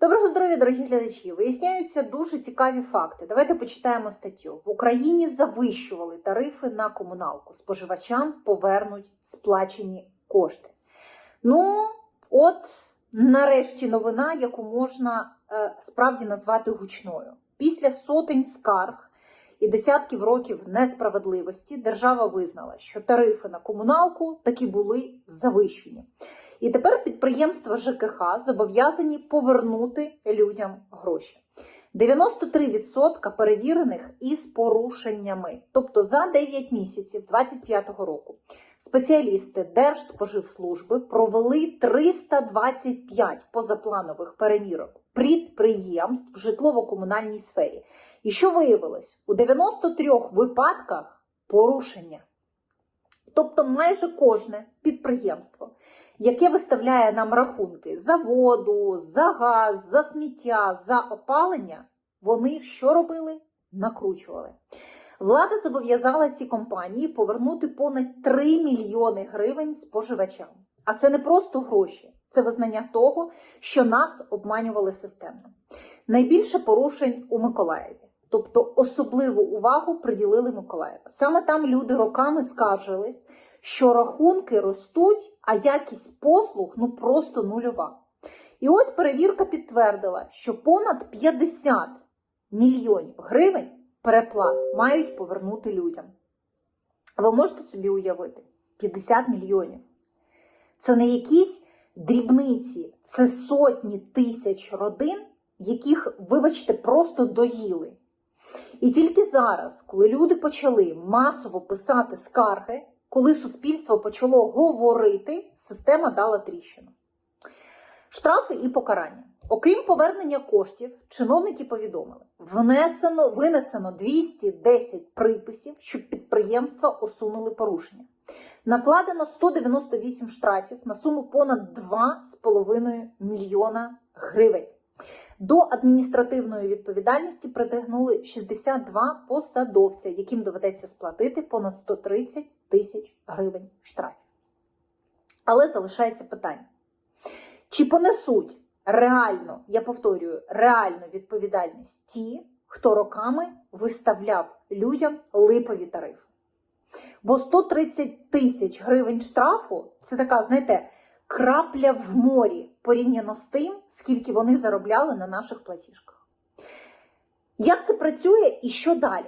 Доброго здоров'я, дорогі глядачі! Виясняються дуже цікаві факти. Давайте почитаємо статтю. В Україні завищували тарифи на комуналку. Споживачам повернуть сплачені кошти. Ну, от нарешті новина, яку можна е, справді назвати гучною. Після сотень скарг і десятків років несправедливості держава визнала, що тарифи на комуналку таки були завищені. І тепер підприємства ЖКХ зобов'язані повернути людям гроші. 93% перевірених із порушеннями, тобто за 9 місяців 2025 року, спеціалісти Держспоживслужби провели 325 позапланових перевірок підприємств в житлово-комунальній сфері. І що виявилось? У 93 випадках порушення. Тобто майже кожне підприємство, яке виставляє нам рахунки за воду, за газ, за сміття, за опалення, вони що робили? Накручували. Влада зобов'язала ці компанії повернути понад 3 мільйони гривень споживачам. А це не просто гроші, це визнання того, що нас обманювали системно. Найбільше порушень у Миколаєві. Тобто особливу увагу приділили Миколаєву. Саме там люди роками скаржились, що рахунки ростуть, а якість послуг ну просто нульова. І ось перевірка підтвердила, що понад 50 мільйонів гривень переплат мають повернути людям. Ви можете собі уявити 50 мільйонів. Це не якісь дрібниці, це сотні тисяч родин, яких, вибачте, просто доїли. І тільки зараз, коли люди почали масово писати скарги, коли суспільство почало говорити, система дала тріщину. Штрафи і покарання. Окрім повернення коштів, чиновники повідомили, внесено, винесено 210 приписів, щоб підприємства усунули порушення. Накладено 198 штрафів на суму понад 2,5 мільйона гривень. До адміністративної відповідальності притягнули 62 посадовця, яким доведеться сплатити понад 130 тисяч гривень штрафів. Але залишається питання: чи понесуть реально, я повторюю, реальну відповідальність ті, хто роками виставляв людям липові тарифи? Бо 130 тисяч гривень штрафу це така, знаєте, крапля в морі порівняно з тим, скільки вони заробляли на наших платіжках. Як це працює і що далі?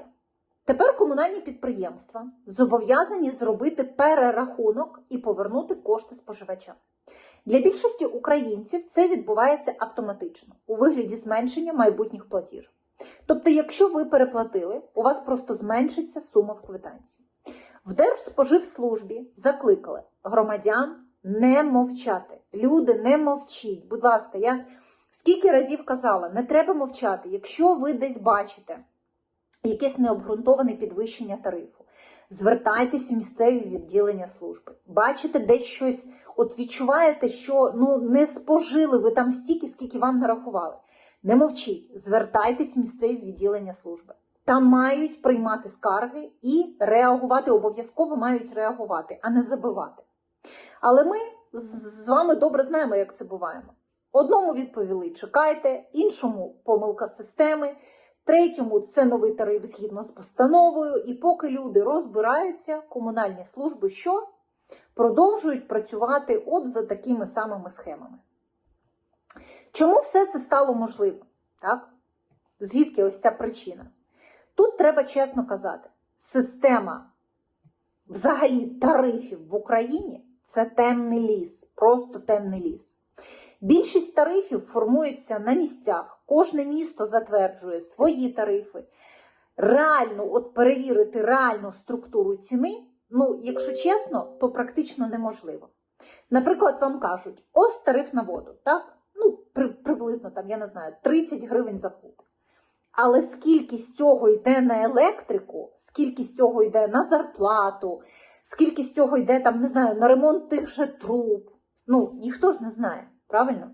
Тепер комунальні підприємства зобов'язані зробити перерахунок і повернути кошти споживачам. Для більшості українців це відбувається автоматично у вигляді зменшення майбутніх платіжок. Тобто, якщо ви переплатили, у вас просто зменшиться сума в квитанції. В Держспоживслужбі закликали громадян не мовчати. Люди, не мовчіть. Будь ласка, я скільки разів казала, не треба мовчати. Якщо ви десь бачите якесь необґрунтоване підвищення тарифу, звертайтесь в місцеві відділення служби. Бачите десь щось, от відчуваєте, що ну не спожили ви там стільки, скільки вам нарахували. Не мовчіть, звертайтесь в місцеві відділення служби. Там мають приймати скарги і реагувати, обов'язково мають реагувати, а не забивати. Але ми з вами добре знаємо, як це буває. Одному відповіли: чекайте, іншому помилка системи, третьому це новий тариф згідно з постановою. І поки люди розбираються, комунальні служби що продовжують працювати от за такими самими схемами. Чому все це стало можливим? Так? Звідки ось ця причина? Тут треба чесно казати, система взагалі тарифів в Україні це темний ліс, просто темний ліс. Більшість тарифів формується на місцях. Кожне місто затверджує свої тарифи. Реально, от перевірити реальну структуру ціни, ну, якщо чесно, то практично неможливо. Наприклад, вам кажуть, ось тариф на воду, так? Ну, при, приблизно там, я не знаю, 30 гривень за куб. Але скільки з цього йде на електрику, скільки з цього йде на зарплату, скільки з цього йде там, не знаю, на ремонт тих же труб. Ну, ніхто ж не знає, правильно?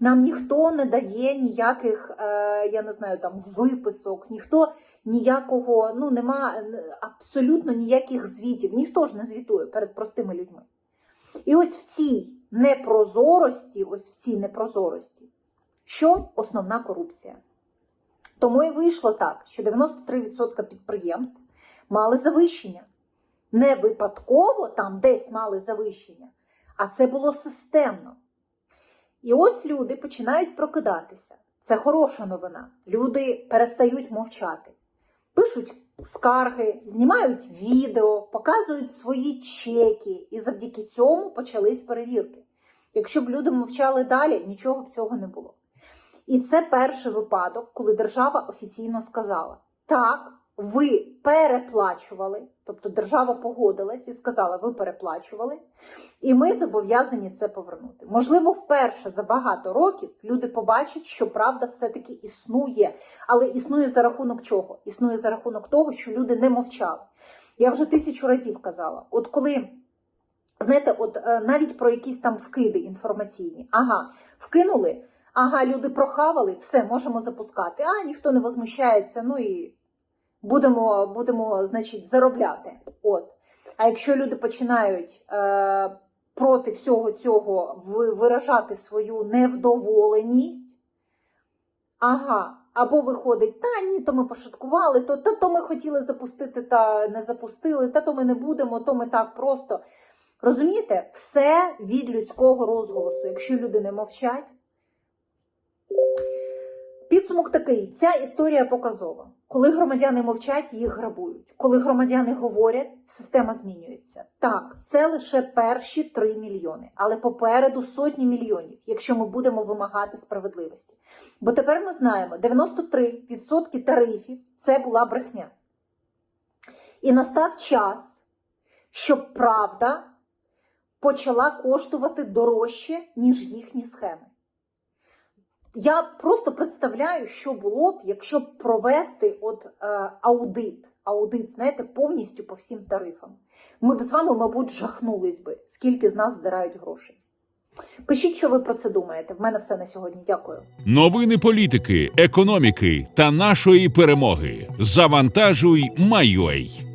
Нам ніхто не дає ніяких, е, я не знаю, там виписок, ніхто ніякого, ну нема абсолютно ніяких звітів, ніхто ж не звітує перед простими людьми. І ось в цій непрозорості, ось в цій непрозорості, Що основна корупція? Тому і вийшло так, що 93% підприємств мали завищення. Не випадково там десь мали завищення, а це було системно. І ось люди починають прокидатися. Це хороша новина. Люди перестають мовчати, пишуть скарги, знімають відео, показують свої чеки, і завдяки цьому почались перевірки. Якщо б люди мовчали далі, нічого б цього не було. І це перший випадок, коли держава офіційно сказала: так, ви переплачували, тобто держава погодилась і сказала, ви переплачували, і ми зобов'язані це повернути. Можливо, вперше за багато років люди побачать, що правда все-таки існує, але існує за рахунок чого? Існує за рахунок того, що люди не мовчали. Я вже тисячу разів казала: от коли. Знаєте, от е, навіть про якісь там вкиди інформаційні. Ага, вкинули, ага, люди прохавали, все, можемо запускати. А ніхто не возмущається, ну і будемо, будемо значить, заробляти. От. А якщо люди починають е, проти всього цього виражати свою невдоволеність, ага, або виходить, та ні, то ми пошуткували, то, та, то ми хотіли запустити, та не запустили, та то ми не будемо, то ми так просто. Розумієте, все від людського розголосу. Якщо люди не мовчать. Підсумок такий: ця історія показова. Коли громадяни мовчать, їх грабують. Коли громадяни говорять, система змінюється. Так, це лише перші 3 мільйони, але попереду сотні мільйонів, якщо ми будемо вимагати справедливості. Бо тепер ми знаємо, 93% тарифів це була брехня. І настав час, щоб правда почала коштувати дорожче, ніж їхні схеми. Я просто представляю, що було б, якщо б провести от, е, аудит, аудит, знаєте, повністю по всім тарифам. Ми б з вами, мабуть, жахнулись би, скільки з нас здирають грошей. Пишіть, що ви про це думаєте. В мене все на сьогодні. Дякую. Новини політики, економіки та нашої перемоги. Завантажуй, Майой.